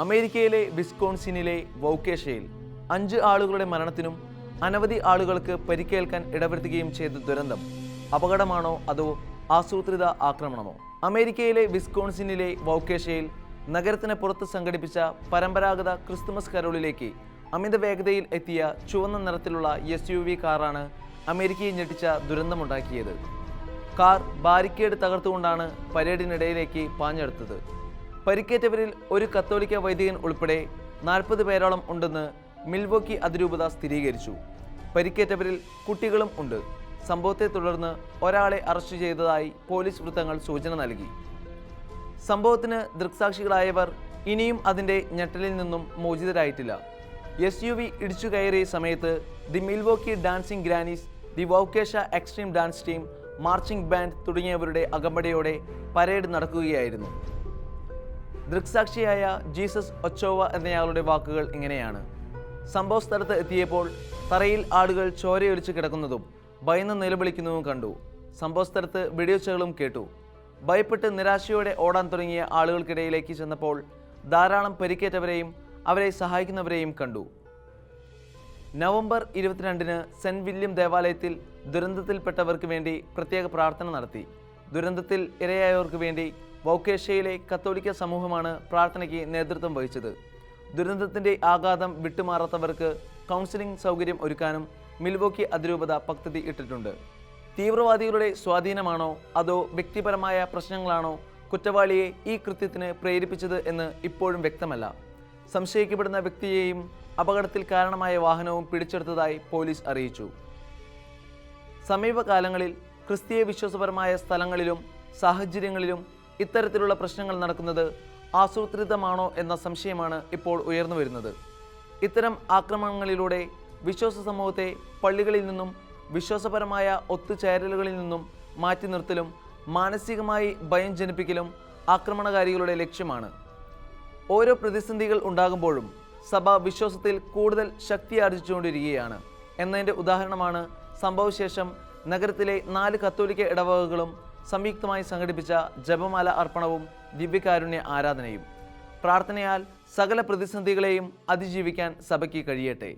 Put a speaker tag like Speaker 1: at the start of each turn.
Speaker 1: അമേരിക്കയിലെ വിസ്കോൺസിനിലെ വൗക്കേഷയിൽ അഞ്ച് ആളുകളുടെ മരണത്തിനും അനവധി ആളുകൾക്ക് പരിക്കേൽക്കാൻ ഇടവരുത്തുകയും ചെയ്ത ദുരന്തം അപകടമാണോ അതോ ആസൂത്രിത ആക്രമണമോ? അമേരിക്കയിലെ വിസ്കോൺസിനിലെ വൗക്കേഷയിൽ നഗരത്തിന് പുറത്ത് സംഘടിപ്പിച്ച പരമ്പരാഗത ക്രിസ്തുമസ് കരോളിലേക്ക് അമിത വേഗതയിൽ എത്തിയ ചുവന്ന നിറത്തിലുള്ള എസ് യു വി കാറാണ് അമേരിക്കയെ ഞെട്ടിച്ച ദുരന്തമുണ്ടാക്കിയത്. Car barricade തകർത്തുകൊണ്ടാണ് പരേഡിനിടയിലേക്ക് പാഞ്ഞെടുത്തത്. പരിക്കേറ്റവരിൽ ഒരു കത്തോലിക്ക വൈദികൻ ഉൾപ്പെടെ നാൽപ്പത് പേരോളം ഉണ്ടെന്ന് മിൽവോക്കി അതിരൂപത സ്ഥിരീകരിച്ചു. പരിക്കേറ്റവരിൽ കുട്ടികളും ഉണ്ട്. സംഭവത്തെ തുടർന്ന് ഒരാളെ അറസ്റ്റ് ചെയ്തതായി പോലീസ് വൃത്തങ്ങൾ സൂചന നൽകി. സംഭവത്തിന് ദൃക്സാക്ഷികളായവർ ഇനിയും അതിന്റെ ഞെട്ടലിൽ നിന്നും മോചിതരായിട്ടില്ല. എസ് യു വി ഇടിച്ചു കയറിയ സമയത്ത് the Milwaukee dancing grannies the Waukesha extreme dance team marching band തുടങ്ങിയവരുടെ അകമ്പടിയോടെ പരേഡ് നടക്കുകയായിരുന്നു. ദൃക്സാക്ഷിയായ ജീസസ് ഒച്ചോവ എന്നയാളുടെ വാക്കുകൾ ഇങ്ങനെയാണ്. സംഭവ സ്ഥലത്ത് എത്തിയപ്പോൾ തറയിൽ ആടുകൾ ചോരയൊലിച്ച് കിടക്കുന്നതും ഭയന്ന് നിലവിളിക്കുന്നതും കണ്ടു. സംഭവ സ്ഥലത്ത് വെടിയൊച്ചകളും കേട്ടു. ഭയപ്പെട്ട് നിരാശയോടെ ഓടാൻ തുടങ്ങിയ ആളുകൾക്കിടയിലേക്ക് ചെന്നപ്പോൾ ധാരാളം പരിക്കേറ്റവരെയും അവരെ സഹായിക്കുന്നവരെയും കണ്ടു. നവംബർ ഇരുപത്തിരണ്ടിന് സെന്റ് വില്യം ദേവാലയത്തിൽ ദുരന്തത്തിൽപ്പെട്ടവർക്ക് വേണ്ടി പ്രത്യേക പ്രാർത്ഥന നടത്തി. ദുരന്തത്തിൽ ഇരയായവർക്ക് വേണ്ടി വൗക്കേഷ്യയിലെ കത്തോലിക്ക സമൂഹമാണ് പ്രാർത്ഥനയ്ക്ക് നേതൃത്വം വഹിച്ചത്. ദുരന്തത്തിന്റെ ആഘാതം വിട്ടുമാറാത്തവർക്ക് കൗൺസിലിംഗ് സൗകര്യം ഒരുക്കാനും മിൽവോക്കി അതിരൂപത പദ്ധതി ഇട്ടിട്ടുണ്ട്. തീവ്രവാദികളുടെ സ്വാധീനമാണോ അതോ വ്യക്തിപരമായ പ്രശ്നങ്ങളാണോ കുറ്റവാളിയെ ഈ കൃത്യത്തിന് പ്രേരിപ്പിച്ചത് എന്ന് ഇപ്പോഴും വ്യക്തമല്ല. സംശയിക്കപ്പെടുന്ന വ്യക്തിയെയും അപകടത്തിൽ കാരണമായ വാഹനവും പിടിച്ചെടുത്തതായി പോലീസ് അറിയിച്ചു. സമീപകാലങ്ങളിൽ ക്രിസ്തീയ വിശ്വാസപരമായ സ്ഥലങ്ങളിലും സാഹചര്യങ്ങളിലും ഇത്തരത്തിലുള്ള പ്രശ്നങ്ങൾ നടക്കുന്നത് ആസൂത്രിതമാണോ എന്ന സംശയമാണ് ഇപ്പോൾ ഉയർന്നു വരുന്നത്. ഇത്തരം ആക്രമണങ്ങളിലൂടെ വിശ്വാസ സമൂഹത്തെ പള്ളികളിൽ നിന്നും വിശ്വാസപരമായ ഒത്തുചേരലുകളിൽ നിന്നും മാറ്റി നിർത്തലും മാനസികമായി ഭയം ജനിപ്പിക്കലും ആക്രമണകാരികളുടെ ലക്ഷ്യമാണ്. ഓരോ പ്രതിസന്ധികൾ ഉണ്ടാകുമ്പോഴും സഭ വിശ്വാസത്തിൽ കൂടുതൽ ശക്തി ആർജിച്ചുകൊണ്ടിരിക്കുകയാണ്. എന്നതിന്റെ ഉദാഹരണമാണ് സംഭവശേഷം നഗരത്തിലെ നാല് കത്തോലിക്ക ഇടവകകളും സംയുക്തമായി സംഘടിപ്പിച്ച ജപമാല അർപ്പണവും ദിവ്യകാരുണ്യ ആരാധനയും. പ്രാർത്ഥനയാൽ സകല പ്രതിസന്ധികളെയും അതിജീവിക്കാൻ സഭയ്ക്ക് കഴിയട്ടെ.